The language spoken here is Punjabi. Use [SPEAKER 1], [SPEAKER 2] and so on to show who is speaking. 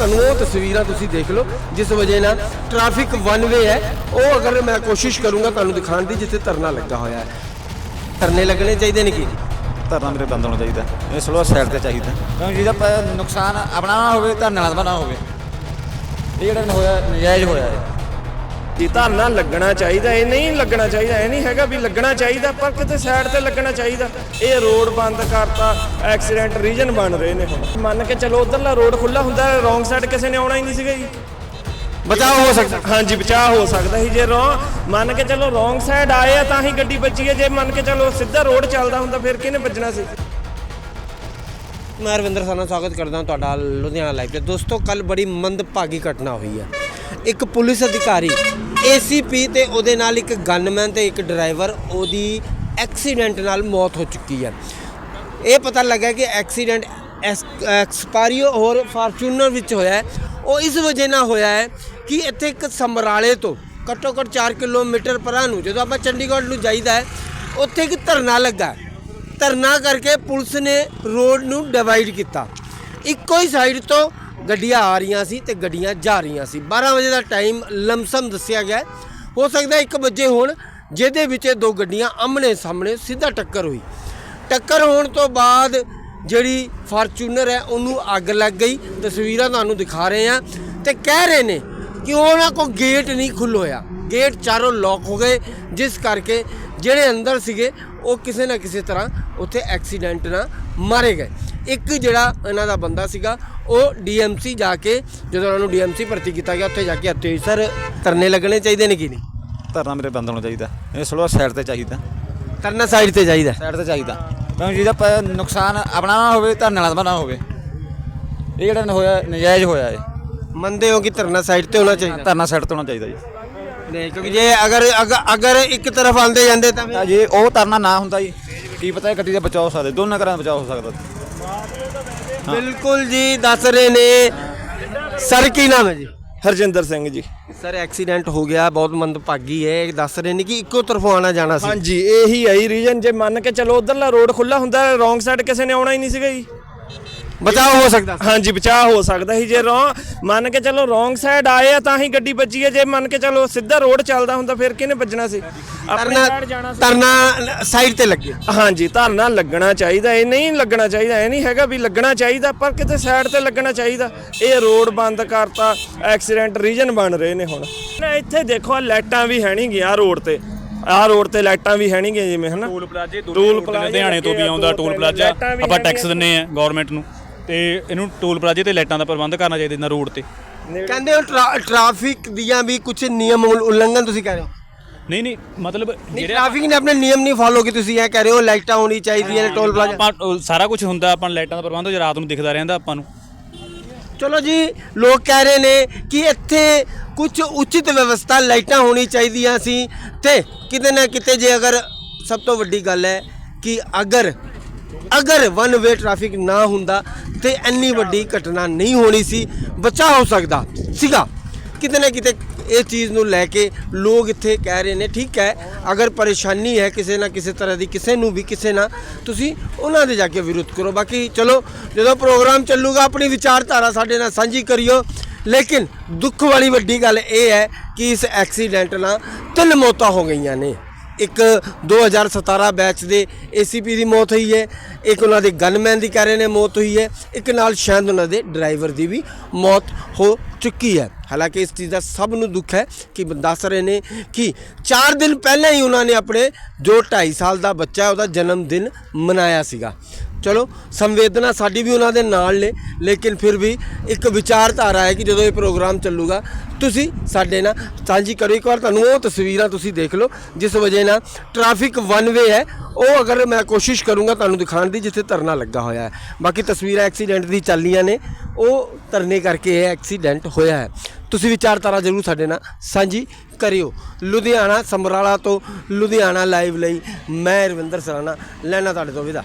[SPEAKER 1] ਤੁਹਾਨੂੰ ਉਹ ਤਸਵੀਰਾਂ ਤੁਸੀਂ ਦੇਖ ਲਓ ਜਿਸ ਵਜ੍ਹਾ ਨਾਲ ਟ੍ਰੈਫਿਕ ਵਨ ਵੇ ਹੈ। ਉਹ ਅਗਰ ਮੈਂ ਕੋਸ਼ਿਸ਼ ਕਰੂੰਗਾ ਤੁਹਾਨੂੰ ਦਿਖਾਉਣ ਦੀ ਜਿੱਥੇ ਧਰਨਾ ਲੱਗਾ ਹੋਇਆ ਹੈ। ਧਰਨੇ ਲੱਗਣੇ ਚਾਹੀਦੇ ਨੇ ਕੀ?
[SPEAKER 2] ਧਰਨਾ ਮੇਰੇ ਬੰਦ ਹੋਣਾ ਚਾਹੀਦਾ। ਇਹ ਸਲੋ ਸਾਈਡ ਤੇ ਚਾਹੀਦਾ। ਕਿਉਂਕਿ ਜਿਹਦਾ ਨੁਕਸਾਨ ਆਪਣਾ ਨਾ ਹੋਵੇ ਧਰਨੇ ਵਾਲਾ ਦਾ ਨਾ ਹੋਵੇ। ਇਹ ਜਿਹੜਾ ਹੋਇਆ ਨਜਾਇਜ਼ ਹੋਇਆ ਹੈ।
[SPEAKER 3] ਜੀ ਧਰਨਾ ਲੱਗਣਾ ਚਾਹੀਦਾ ਇਹ ਨਹੀਂ ਲੱਗਣਾ ਚਾਹੀਦਾ ਇਹ ਨਹੀਂ ਹੈਗਾ ਵੀ ਲੱਗਣਾ ਚਾਹੀਦਾ ਪਰ ਕਿਤੇ ਸਾਈਡ ਤੇ ਲੱਗਣਾ ਚਾਹੀਦਾ। ਇਹ ਰੋਡ ਬੰਦ ਕਰਤਾ ਐਕਸੀਡੈਂਟ ਰੀਜਨ ਬਣ ਰਹੇ ਨੇ ਹੁਣ। ਮੰਨ ਕੇ ਚਲੋ ਉਧਰਲਾ ਰੋਡ ਖੁੱਲਾ ਹੁੰਦਾ ਰੋਂਗ ਸਾਈਡ ਕਿਸੇ ਨੇ ਆਉਣਾ ਹੀ ਨਹੀਂ ਸੀਗਾ ਜੀ।
[SPEAKER 1] ਬਚਾਅ ਹੋ ਸਕਦਾ।
[SPEAKER 3] ਹਾਂਜੀ ਬਚਾਅ ਹੋ ਸਕਦਾ ਸੀ ਜੇ ਰੋ ਮੰਨ ਕੇ ਚਲੋ ਰੋਂਗ ਸਾਈਡ ਆਏ ਆ ਤਾਂ ਹੀ ਗੱਡੀ ਵੱਜੀ ਹੈ ਜੇ ਮੰਨ ਕੇ ਚਲੋ ਸਿੱਧਾ ਰੋਡ ਚੱਲਦਾ ਹੁੰਦਾ ਫਿਰ ਕਿਹਨੇ ਵੱਜਣਾ ਸੀ?
[SPEAKER 1] ਮੈਂ ਰਵਿੰਦਰ ਸਾਨਾ ਸਵਾਗਤ ਕਰਦਾ ਹਾਂ ਤੁਹਾਡਾ ਲੁਧਿਆਣਾ ਲਾਈਵ ਤੇ ਦੋਸਤੋ ਕੱਲ ਬੜੀ ਮੰਦਭਾਗੀ ਘਟਨਾ ਹੋਈ ਹੈ ਇੱਕ ਪੁਲਿਸ ਅਧਿਕਾਰੀ ਏਸੀਪੀ ਤੇ ਉਹਦੇ ਨਾਲ ਇੱਕ ਗਨਮੈਨ ਤੇ ਇੱਕ ਡਰਾਈਵਰ ਉਹਦੀ ਐਕਸੀਡੈਂਟ ਨਾਲ ਮੌਤ ਹੋ ਚੁੱਕੀ ਹੈ। ਇਹ ਪਤਾ ਲੱਗਾ ਕਿ ਐਕਸੀਡੈਂਟ ਐਕਸਪਾਰੀਓ ਔਰ ਫਾਰਚੂਨਰ ਵਿੱਚ ਹੋਇਆ ਹੈ। ਉਹ ਇਸ ਵਜ੍ਹਾ ਨਾਲ ਹੋਇਆ ਹੈ ਕਿ ਇੱਥੇ ਇੱਕ ਸਮਰਾਲੇ ਤੋਂ ਘੱਟੋ ਘੱਟ 4 ਕਿਲੋਮੀਟਰ ਪਰਾਂ ਨੂੰ ਜਦੋਂ ਆਪਾਂ ਚੰਡੀਗੜ੍ਹ ਨੂੰ ਜਾਈਦਾ ਹੈ, ਉੱਥੇ ਇੱਕ ਧਰਨਾ ਲੱਗਾ ਧਰਨਾ ਕਰਕੇ ਪੁਲਿਸ ਨੇ ਰੋਡ ਨੂੰ ਡਿਵਾਈਡ ਕੀਤਾ। ਇੱਕੋ ਹੀ ਸਾਈਡ ਤੋਂ ਗੱਡੀਆਂ ਆ ਰਹੀਆਂ ਸੀ ਤੇ ਗੱਡੀਆਂ ਜਾ ਰਹੀਆਂ ਸੀ। 12 ਵਜੇ ਦਾ ਟਾਈਮ ਲਮਸਮ ਦੱਸਿਆ ਗਿਆ। ਹੋ ਸਕਦਾ 1 ਵਜੇ ਹੋਣ, ਜਿਹਦੇ ਵਿੱਚ ਦੋ ਗੱਡੀਆਂ ਆਮਣੇ ਸਾਹਮਣੇ ਸਿੱਧਾ ਟੱਕਰ ਹੋਈ। ਟੱਕਰ ਹੋਣ ਤੋਂ ਬਾਅਦ ਜਿਹੜੀ ਫਾਰਚੂਨਰ ਹੈ, ਉਹਨੂੰ ਅੱਗ ਲੱਗ ਗਈ। ਤਸਵੀਰਾਂ ਤੁਹਾਨੂੰ ਦਿਖਾ ਰਹੇ ਆ ਤੇ ਕਹਿ ਰਹੇ ਨੇ ਕਿ ਉਹਨਾਂ ਕੋ ਗੇਟ ਨਹੀਂ ਖੁੱਲ ਹੋਇਆ ਗੇਟ ਚਾਰੋਂ ਲੌਕ ਹੋ ਗਏ। ਜਿਸ ਕਰਕੇ ਜਿਹੜੇ ਅੰਦਰ ਸੀਗੇ, ਉਹ ਕਿਸੇ ਨਾ ਕਿਸੇ ਤਰ੍ਹਾਂ ਉੱਥੇ ਐਕਸੀਡੈਂਟ ਨਾਲ ਮਾਰੇ ਗਏ। ਇੱਕ ਜਿਹੜਾ ਇਹਨਾਂ ਦਾ ਬੰਦਾ ਸੀਗਾ ਉਹ ਡੀਐਮਸੀ ਜਾ ਕੇ ਜਦੋਂ ਉਹਨਾਂ ਨੂੰ ਡੀਐਮਸੀ ਭਰਤੀ ਕੀਤਾ ਗਿਆ ਉੱਥੇ ਜਾ ਕੇ ਹੱਥੇ ਸਰ ਧਰਨੇ ਲੱਗਣੇ ਚਾਹੀਦੇ ਨੇ ਕਿ ਨਹੀਂ?
[SPEAKER 2] ਧਰਨਾ ਮੇਰੇ ਬੰਦ ਹੋਣਾ ਚਾਹੀਦਾ। ਇਹ ਸਲੋ ਸਾਈਡ ਤੇ ਚਾਹੀਦਾ।
[SPEAKER 1] ਧਰਨਾ ਸਾਈਡ ਤੇ ਚਾਹੀਦਾ।
[SPEAKER 2] ਸਾਈਡ ਤੇ ਚਾਹੀਦਾ। ਕਿਉਂਕਿ ਜਿਹਦਾ ਨੁਕਸਾਨ ਆਪਣਾ ਨਾ ਹੋਵੇ ਧਰਨੇ ਵਾਲਾ ਨਾ ਹੋਵੇ। ਇਹ ਜਿਹੜਾ ਹੋਇਆ ਨਜਾਇਜ਼ ਹੋਇਆ ਹੈ
[SPEAKER 1] ਮੰਨਦੇ ਹੋ ਕਿ ਧਰਨਾ ਸਾਈਡ ਤੇ ਹੋਣਾ ਚਾਹੀਦਾ?
[SPEAKER 2] ਧਰਨਾ ਸਾਈਡ ਤੇ ਹੋਣਾ ਚਾਹੀਦਾ ਜੀ।
[SPEAKER 1] ਨਹੀਂ ਕਿਉਂਕਿ ਜੇ ਅਗਰ ਅਗ- ਅਗਰ ਇੱਕ ਤਰਫ ਆਂਦੇ ਜਾਂਦੇ ਤਾਂ
[SPEAKER 2] ਜੇ ਉਹ ਧਰਨਾ ਨਾ ਹੁੰਦਾ ਜੀ ਕੀ ਪਤਾ ਇਹ ਗੱਡੀ ਦਾ ਬਚਾਅ ਹੋ ਸਕਦਾ ਦੋਨਾਂ ਘਰਾਂ ਦਾ ਬਚਾਅ ਹੋ ਸਕਦਾ
[SPEAKER 1] ਬਿਲਕੁਲ ਜੀ ਦੱਸ ਰਹੇ ਨੇ। ਸਰ ਕੀ ਨਾਮ ਹੈ ਜੀ?
[SPEAKER 3] ਹਰਜਿੰਦਰ ਸਿੰਘ ਜੀ।
[SPEAKER 1] ਸਰ ਐਕਸੀਡੈਂਟ ਹੋ ਗਿਆ ਬਹੁਤ ਮੰਦਭਾਗੀ ਹੈ। ਇਹ ਦੱਸ ਰਹੇ ਨੇ ਕਿ ਇੱਕੋ ਤਰਫੋਂ ਆਣਾ ਜਾਣਾ ਸੀ।
[SPEAKER 3] ਹਾਂਜੀ ਇਹੀ ਹੈ ਰੀਜਨ ਜੇ ਮੰਨ ਕੇ ਚਲੋ ਉਧਰਲਾ ਰੋਡ ਖੁੱਲਾ ਹੁੰਦਾ ਰੋਂਗ ਸਾਈਡ ਕਿਸੇ ਨੇ ਆਉਣਾ ਹੀ ਨਹੀਂ ਸੀਗਾ ਜੀ।
[SPEAKER 1] ਬਚਾਅ ਹੋ ਸਕਦਾ ਸੀ।
[SPEAKER 3] ਹਾਂਜੀ ਬਚਾਅ ਹੋ ਸਕਦਾ ਸੀ। ਜੇ ਰੋ ਮੰਨ ਕੇ ਚਲੋ ਰੋਂਗ ਸਾਈਡ ਆਏ ਆ ਤਾਂ ਹੀ ਗੱਡੀ ਵੱਜੀ ਹੈ ਜੇ ਮੰਨ ਕੇ ਚਲੋ ਸਿੱਧਾ ਰੋਡ ਚੱਲਦਾ ਹੁੰਦਾ ਫਿਰ ਕਿਹਨੇ ਵੱਜਣਾ ਸੀ? ਆਪਣੇ ਸਾਈਡ ਜਾਣਾ
[SPEAKER 1] ਧਰਨਾ
[SPEAKER 3] ਸੀ।
[SPEAKER 1] ਧਰਨਾ ਸਾਈਡ ਤੇ ਲੱਗੇ।
[SPEAKER 3] ਹਾਂਜੀ ਧਰਨਾ ਲੱਗਣਾ ਚਾਹੀਦਾ। ਇਹ ਨਹੀਂ ਲੱਗਣਾ ਚਾਹੀਦਾ ਇਹ ਨਹੀਂ ਹੈਗਾ ਵੀ ਲੱਗਣਾ ਚਾਹੀਦਾ ਪਰ ਕਿਤੇ ਸਾਈਡ ਤੇ ਲੱਗਣਾ ਚਾਹੀਦਾ। ਇਹ ਰੋਡ ਬੰਦ ਕਰਤਾ ਐਕਸੀਡੈਂਟ ਰੀਜਨ ਬਣ ਰਹੇ ਨੇ ਹੁਣ। ਨਾ ਇੱਥੇ ਦੇਖੋ ਆਹ ਲਾਈਟਾਂ ਵੀ ਹੈ ਨਹੀਂ ਗਿਆ ਰੋਡ ਤੇ। ਆਹ ਰੋਡ ਤੇ ਲਾਈਟਾਂ ਵੀ ਹੈ ਨਹੀਂ ਗਈਆਂ ਜਿਵੇਂ ਹਨਾ?
[SPEAKER 4] ਟੋਲ ਪਲਾਜ਼ੇ
[SPEAKER 3] ਟੋਲ
[SPEAKER 4] ਟੋਲ
[SPEAKER 3] ਪਲਾਜ਼ੇ
[SPEAKER 4] ਲੁਧਿਆਣੇ ਤੋਂ ਵੀ ਆਉਂਦਾ ਟੋਲ ਪਲਾਜ਼ਾ। ਆਪਾਂ। ਟੈਕਸ ਦਿੰਨੇ ਆ ਗਵਰਨਮੈਂਟ ਨੂੰ। ਤੇ ਇਹਨੂੰ ਟੋਲ ਪਲਾਜ਼ੇ ਤੇ ਲਾਈਟਾਂ ਦਾ ਪ੍ਰਬੰਧ ਕਰਨਾ ਚਾਹੀਦਾ ਇਹਨਾਂ ਰੋਡ ਤੇ।
[SPEAKER 1] ਕਹਿੰਦੇ ਹੋ ਟਰਾ- ਟ੍ਰੈਫਿਕ ਦੀਆਂ ਵੀ ਕੁਝ ਨਿਯਮ ਉਲ- ਉਲੰਘਣ ਤੁਸੀਂ ਕਹਿ ਰਹੇ ਹੋ?
[SPEAKER 4] ਨਹੀਂ ਨਹੀਂ ਮਤਲਬ
[SPEAKER 1] ਨਹੀਂ
[SPEAKER 4] ਜਿਹੜੇ
[SPEAKER 1] ਟ੍ਰੈਫਿਕ ਨੇ ਆਪਣੇ ਨਿਯਮ ਨਹੀਂ ਫਾਲੋ ਕੀਤੇ ਤੁਸੀਂ ਇਹ ਕਹਿ ਰਹੇ ਹੋ ਲਾਈਟਾਂ ਹੋਣੀ ਚਾਹੀਦੀਆਂ ਨੇ ਟੋਲ ਪਲਾਜ਼ਾ।
[SPEAKER 4] ਆਪਾਂ ਉਹ ਸਾਰਾ ਕੁਝ ਹੁੰਦਾ ਆਪਾਂ ਨੂੰ ਲਾਈਟਾਂ ਦਾ ਪ੍ਰਬੰਧ ਹੋ ਰਾਤ ਨੂੰ ਦਿਖਦਾ ਰਹਿੰਦਾ ਆਪਾਂ ਨੂੰ।
[SPEAKER 1] ਚਲੋ ਜੀ ਲੋਕ ਕਹਿ ਰਹੇ ਨੇ ਕਿ ਇੱਥੇ ਕੁਝ ਉਚਿਤ ਵਿਵਸਥਾ ਲਾਈਟਾਂ ਹੋਣੀ ਚਾਹੀਦੀਆਂ ਸੀ ਤੇ ਕਿਤੇ ਨਾ ਕਿਤੇ ਜੇ ਅਗਰ ਸਭ ਤੋਂ ਵੱਡੀ ਗੱਲ ਹੈ ਕਿ ਅਗਰ ਅਗਰ ਵਨ ਵੇ ਟ੍ਰੈਫਿਕ ਨਾ ਹੁੰਦਾ ਤੇ ਇੰਨੀ ਵੱਡੀ ਘਟਨਾ ਨਹੀਂ ਹੋਣੀ ਸੀ। ਬਚਾ ਹੋ ਸਕਦਾ ਸੀਗਾ। ਕਿਤੇ ਨਾ ਕਿਤੇ ਇਹ ਚੀਜ਼ ਨੂੰ ਲੈ ਕੇ ਲੋਕ ਇੱਥੇ ਕਹਿ ਰਹੇ ਨੇ, ਠੀਕ ਹੈ, ਅਗਰ ਪਰੇਸ਼ਾਨੀ ਹੈ ਕਿਸੇ ਨਾ ਕਿਸੇ ਤਰ੍ਹਾਂ ਦੀ, ਕਿਸੇ ਨੂੰ ਵੀ, ਕਿਸੇ ਨਾਲ ਤੁਸੀਂ ਉਹਨਾਂ ਦੇ ਜਾ ਕੇ ਵਿਰੋਧ ਕਰੋ। ਬਾਕੀ ਚਲੋ, ਜਦੋਂ ਪ੍ਰੋਗਰਾਮ ਚੱਲੂਗਾ, ਆਪਣੀ ਵਿਚਾਰਧਾਰਾ ਸਾਡੇ ਨਾਲ ਸਾਂਝੀ ਕਰਿਓ। ਲੇਕਿਨ ਦੁੱਖ ਵਾਲੀ ਵੱਡੀ ਗੱਲ ਇਹ ਹੈ ਕਿ ਇਸ ਐਕਸੀਡੈਂਟ ਨਾਲ ਤਿੰਨ ਮੌਤਾਂ ਹੋ ਗਈਆਂ ਨੇ। ਇੱਕ 2017 ਬੈਚ ਦੇ ਏਸੀਪੀ ਦੀ ਮੌਤ ਹੋਈ ਹੈ। ਇੱਕ ਉਹਨਾਂ ਦੇ ਗਨਮੈਨ ਦੀ ਕਹਿ ਰਹੇ ਨੇ ਮੌਤ ਹੋਈ ਹੈ। ਇੱਕ ਨਾਲ ਸ਼ਾਇਦ ਉਹਨਾਂ ਦੇ ਡਰਾਈਵਰ ਦੀ ਵੀ ਮੌਤ ਹੋ ਚੁੱਕੀ ਹੈ। ਹਾਲਾਂਕਿ ਇਸ ਚੀਜ਼ ਦਾ ਸਭ ਨੂੰ ਦੁੱਖ ਹੈ ਕਿ ਦੱਸ ਰਹੇ ਨੇ ਕਿ 4 ਦਿਨ ਪਹਿਲਾਂ ਹੀ ਉਹਨਾਂ ਨੇ ਆਪਣੇ ਜੋ 2.5 ਸਾਲ ਦਾ ਬੱਚਾ ਉਹਦਾ ਜਨਮ ਦਿਨ ਮਨਾਇਆ ਸੀਗਾ। ਚਲੋ, ਸੰਵੇਦਨਾ ਸਾਡੀ ਵੀ ਉਹਨਾਂ ਦੇ ਨਾਲ ਨੇ, ਲੇਕਿਨ ਫਿਰ ਵੀ ਇੱਕ ਵਿਚਾਰਧਾਰਾ ਹੈ ਕਿ ਜਦੋਂ ਇਹ ਪ੍ਰੋਗਰਾਮ ਚੱਲੂਗਾ, ਤੁਸੀਂ ਸਾਡੇ ਨਾਲ ਸਾਂਝੀ ਕਰੋ। ਇੱਕ ਵਾਰ ਤੁਹਾਨੂੰ ਉਹ ਤਸਵੀਰਾਂ ਤੁਸੀਂ ਦੇਖ ਲਓ, ਜਿਸ ਵਜ੍ਹਾ ਨਾਲ ਟ੍ਰੈਫਿਕ ਵਨ ਵੇ ਹੈ। ਉਹ ਅਗਰ ਮੈਂ ਕੋਸ਼ਿਸ਼ ਕਰੂੰਗਾ ਤੁਹਾਨੂੰ ਦਿਖਾਉਣ ਦੀ, ਜਿੱਥੇ ਧਰਨਾ ਲੱਗਾ ਹੋਇਆ ਹੈ। ਬਾਕੀ ਤਸਵੀਰਾਂ ਐਕਸੀਡੈਂਟ ਦੀ ਚੱਲੀਆਂ ਨੇ, ਉਹ ਧਰਨੇ ਕਰਕੇ ਇਹ ਐਕਸੀਡੈਂਟ ਹੋਇਆ ਹੈ। ਤੁਸੀਂ ਵਿਚਾਰਧਾਰਾ ਜ਼ਰੂਰ ਸਾਡੇ ਨਾਲ ਸਾਂਝੀ ਕਰਿਓ। ਲੁਧਿਆਣਾ ਸਮਰਾਲਾ ਤੋਂ ਲੁਧਿਆਣਾ ਲਾਈਵ ਲਈ ਮੈਂ ਰਵਿੰਦਰ ਸਰਾਣਾ, ਲੈਣਾ ਤੁਹਾਡੇ ਤੋਂ ਵਿਦਾ।